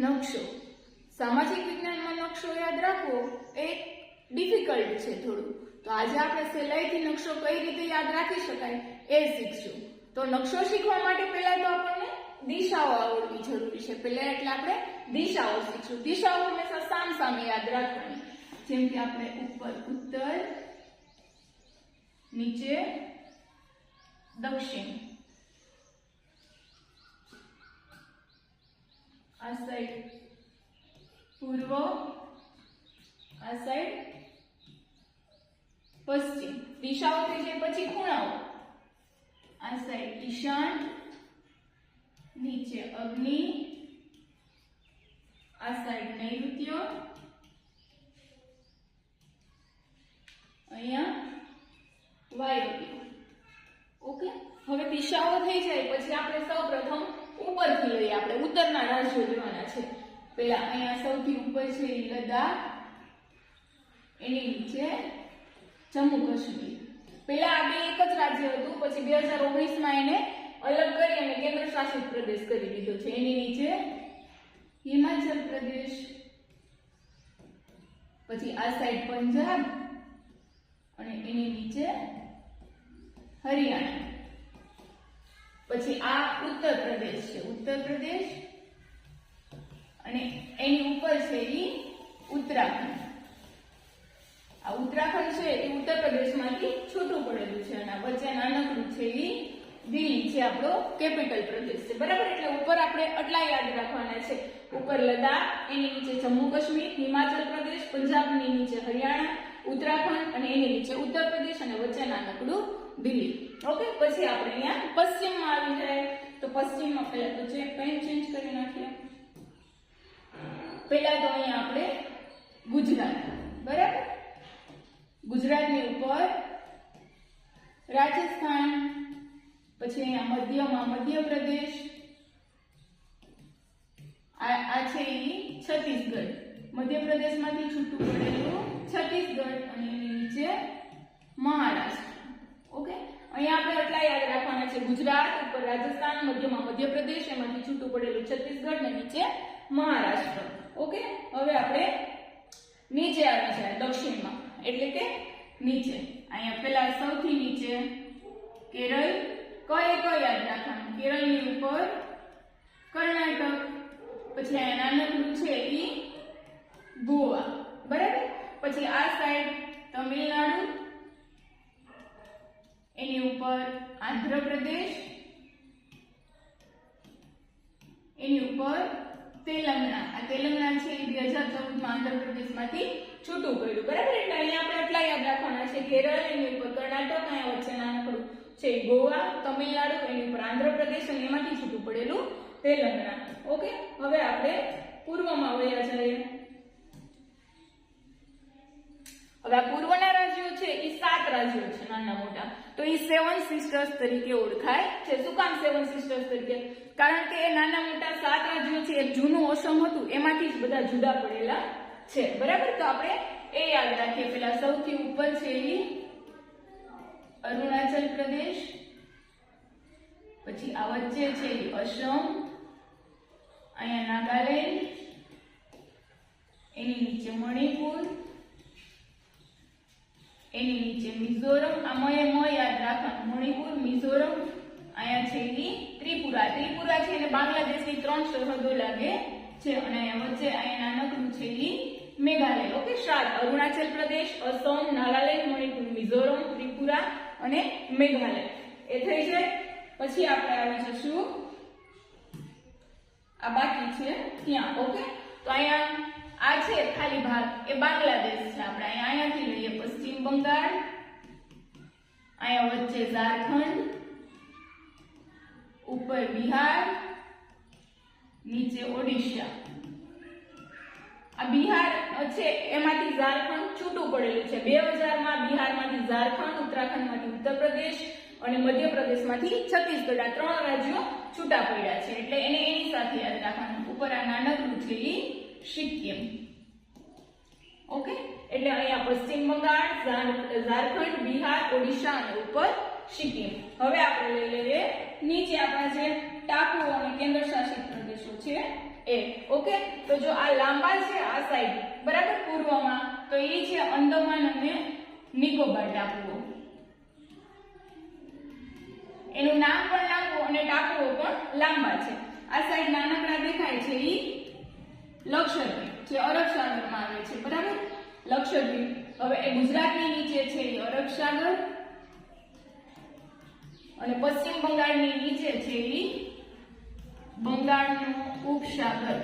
નકશો. સામાજિક વિજ્ઞાનમાં નકશો યાદ રાખવો એ ડિફિકલ્ટ છે થોડું. તો આજે આપણે સહેલાઈથી નકશો કઈ રીતે યાદ રાખી શકાય એ શીખશું. તો નકશો શીખવા માટે પહેલા તો આપણને દિશાઓ આવડવી જરૂરી છે. પહેલા એટલે આપણે દિશાઓ શીખશું. દિશાઓ હંમેશા સામ સામે યાદ રાખવાની. જેમ કે આપણે ઉપર ઉત્તર, નીચે દક્ષિણ. આ સાઈડ પૂર્વ, આ સાઈડ પશ્ચિમ. દિશાઓ થઈ જાય પછી ખૂણાઓ. આ સાઈડ ઈશાન, નીચે અગ્નિ. આ સાઈડ નૈઋત્ય. અહીંયા વાયવ્ય ઓકે હવે દિશાઓ થઈ જાય. પછી આપણે સૌ પ્રથમ ઉપરથી લઈએ આપણે. ઉત્તરના રાજ્યો જોવાના છે. પેલા અહીંયા સૌથી ઉપર છે એ લદ્દાખ, એની નીચે જમ્મુ કાશ્મીર. પેલા આ બે એક જ રાજ્ય હતું, પછી બે હજાર ઓગણીસમાં એને અલગ કરી અને કેન્દ્ર શાસિત પ્રદેશ કરી દીધો છે. એની નીચે હિમાચલ પ્રદેશ, પછી આ સાઈડ પંજાબ અને એની નીચે હરિયાણા. પછી આ ઉત્તર પ્રદેશ છે. ઉત્તર પ્રદેશ અને એની ઉપર છે એ ઉત્તરાખંડ. આ ઉત્તરાખંડ છે એ ઉત્તર પ્રદેશમાંથી છૂટું પડેલું છે અને આ વચ્ચે નાનકડું છે એ દિલ્હી છે આપણો કેપિટલ પ્રદેશ છે. બરાબર? એટલે ઉપર આપણે આટલા યાદ રાખવાના છે. ઉપર લદાખ એની નીચે જમ્મુ કાશ્મીર, હિમાચલ પ્રદેશ, પંજાબની નીચે હરિયાણા, ઉત્તરાખંડ અને એની નીચે ઉત્તર પ્રદેશ અને વચ્ચે નાનકડું દિલ્હી. ઓકે, પછી આપણે અહીંયા પશ્ચિમમાં આવી જાય. તો પશ્ચિમમાં પહેલા તો જે પેન ચેન્જ કરી નાખીએ. પહેલા તો અહીંયા આપણે ગુજરાત. બરાબર? ગુજરાતની ઉપર રાજસ્થાન, પછી અહીંયા મધ્યમાં મધ્યપ્રદેશ. આ છે એ છત્તીસગઢ. મધ્યપ્રદેશમાંથી છૂટું પડેલું છત્તીસગઢ અને નીચે મહારાષ્ટ્ર. અહીંયા આપણે આટલા યાદ રાખવાના છે. ગુજરાત ઉપર રાજસ્થાન, મધ્યમાં મધ્યપ્રદેશ, એમાંથી છૂટું પડેલું છત્તીસગઢ ને નીચે મહારાષ્ટ્ર. ઓકે? હવે આપણે નીચે આવી જાય, દક્ષિણમાં. એટલે કે નીચે. અહીંયા પેલા સૌથી નીચે કેરળ. કઈ કઈ યાદ રાખવાનું? કેરળની ઉપર કર્ણાટક, પછી અહીંયા નાનકડું છે ઈ ગોવા. બરાબર? પછી આ સાઈડ તમિલનાડુ એની ઉપર આંધ્રપ્રદેશ, એની ઉપર તેલંગણા. આ તેલંગણા છે એ બે હજાર ચૌદમાં આંધ્રપ્રદેશમાંથી છૂટું પડ્યું. બરાબર? એટલે અહીંયા આપણે આટલા યાદ રાખવાના છે. કેરળ, એની ઉપર કર્ણાટક, અહીંયા વચ્ચે નાનકડું છે ગોવા, તમિલનાડુ, એની ઉપર આંધ્રપ્રદેશ, અને એમાંથી છૂટું પડેલું તેલંગણા. ઓકે? હવે આપણે પૂર્વમાં વયા જઈએ. હવે આ પૂર્વના રાજ્યો છે એ સાત રાજ્યો છે, નાના મોટા. તો એ સેવન સિસ્ટર્સ તરીકે ઓળખાય છે. શું કામ સેવન સિસ્ટર્સ તરીકે? કારણ કે એ નાના મોટા સાત રાજ્યો છે, એક જૂનું ઓસમ હતું, એમાંથી જ બધા જુદા પડેલા છે. બરાબર? તો આપણે એ યાદ રાખીએ. પેલા સૌથી ઉપર છે એ અરુણાચલ પ્રદેશ, પછી આ વચ્ચે છે એ અસમ, અહીંયા નાગાલેન્ડ, એની નીચે મણિપુર એની નીચે મિઝોરમ આ મય મ યાદ રાખવાનું. મણિપુર, મિઝોરમ, અહીંયા છે એ ત્રિપુરા. ત્રિપુરા છે એટલે બાંગ્લાદેશની ત્રણ સરહદો લાગે છે અને અહીંયા વચ્ચે અહીંયા નાનકડું છે એ મેઘાલય. ઓકે સાત. અરુણાચલ પ્રદેશ, અસમ, નાગાલેન્ડ, મણિપુર, મિઝોરમ, ત્રિપુરા અને મેઘાલય. એ થઈ જાય. પછી આપણે આવી જશું. આ બાકી છે ત્યાં. ઓકે તો અહીંયા આ છે ખાલી ભાગ. એ બાંગ્લાદેશ છે આપણે. અહીંયા બંગાળ અહીંયા વચ્ચે ઝારખંડ. ઉપર બિહાર. નીચે ઓડિશા. આ બિહાર છે, એમાંથી ઝારખંડ છૂટું પડેલું છે. બે હજારમાં બિહારમાંથી ઝારખંડ, ઉત્તરાખંડમાંથી ઉત્તર પ્રદેશ અને મધ્યપ્રદેશમાંથી છત્તીસગઢ. આ ત્રણ રાજ્યો છૂટા પડ્યા છે. એટલે એને એની સાથે યાદ રાખવાનું. ઉપર આ નાનકડું છે એ સિક્કિમ. ઓકે? એટલે અહીંયા પશ્ચિમ બંગાળ ઝારખંડ, બિહાર, ઓડિશા અને ઉપર સિક્કિમ. હવે આપણે લઈ લઈએ નીચે આપણા જે ટાપુઓ અને કેન્દ્ર શાસિત પ્રદેશો છે એ. ઓકે? તો જો આ લાંબા છે, આ સાઈડ બરાબર પૂર્વમાં. તો એ છે અંદમાન અને નિકોબાર ટાપુઓ. એનું નામ પણ લાંબુ અને ટાપુઓ પણ લાંબા છે. આ સાઈડ નાનકડા દેખાય છે એ લક્ષદ્વીપ, જે અરબ સાગરમાં આવે છે. બરાબર? લક્ષદ્વીપ. હવે એ ગુજરાતની નીચે છે એ અરબ અને પશ્ચિમ બંગાળની નીચે છે એ બંગાળનો ઉપસાગર.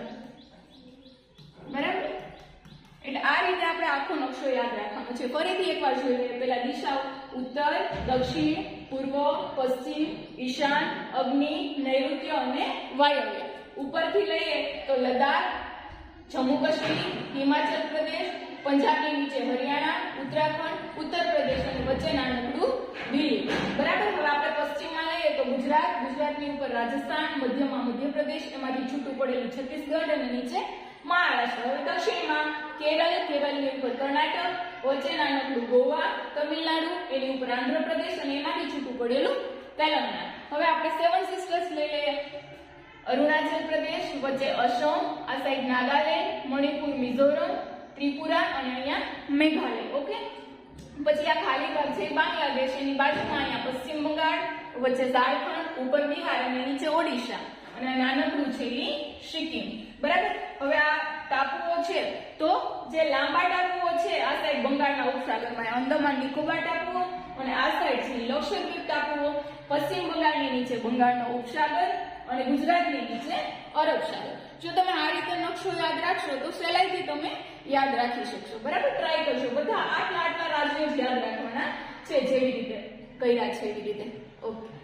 બરાબર? એટલે આ રીતે આપણે આખો નકશો યાદ રાખવાનો છે. ફરીથી એકવાર જોઈ લઈએ. પેલા દિશાઓ ઉત્તર, દક્ષિણ, પૂર્વ, પશ્ચિમ, ઈશાન, અગ્નિ, નૈઋત્ય અને વાયવ્ય. ઉપરથી લઈએ તો લદ્દાખ, જમ્મુ કાશ્મીર, હિમાચલ પ્રદેશ પંજાબની નીચે હરિયાણા, ઉત્તરાખંડ ઉત્તર પ્રદેશ અને વચ્ચે નાનકડું દિલ્હી. બરાબર, હવે આપણે પશ્ચિમમાં લઈએ તો ગુજરાત, ગુજરાતની ઉપર રાજસ્થાન, મધ્યમાં મધ્યપ્રદેશ, એમાંથી છૂટું પડેલું છત્તીસગઢ અને નીચે મહારાષ્ટ્ર. હવે દક્ષિણમાં કેરળ, કેરળની ઉપર કર્ણાટક વચ્ચે નાનકડું ગોવા, તમિલનાડુ, એની ઉપર આંધ્રપ્રદેશ અને એમાંથી છૂટું પડેલું તેલંગાણા. હવે આપણે સેવન સિસ્ટર્સ લઈ લઈએ. અરુણાચલ પ્રદેશ, વચ્ચે અસમ, આ સાઈડ નાગાલેન્ડ, મણિપુર, મિઝોરમ ત્રિપુરા અને અહીંયા મેઘાલય, ઓકે? પછી આ ખાલી ભાગ છે બાંગ્લાદેશ એની બાજુમાં, અહીંયા પશ્ચિમ બંગાળ, વચ્ચે ઝારખંડ, ઉપર બિહાર અને નીચે ઓડિશા. અને નાનકડું છે એ સિક્કિમ. બરાબર? હવે આ ટાપુઓ છે, તો જે લાંબા ટાપુઓ છે, આ સાઈડ બંગાળના ઉપસાગરમાં અંદમાન નિકોબાર ટાપુઓ અને આ સાઈડ છે લક્ષદ્વીપ ટાપુઓ. પશ્ચિમ બંગાળની નીચે બંગાળનો ઉપસાગર અને ગુજરાતની નીચે અરબ સાગર. જો તમે આ રીતે નકશો યાદ રાખશો, તો સહેલાઈથી તમે યાદ રાખી શકશો. બરાબર? ટ્રાય કરજો બધા આટલા આટલા રાજ્યો યાદ રાખવાના છે જેવી રીતે કર્યા છે એવી રીતે. ઓકે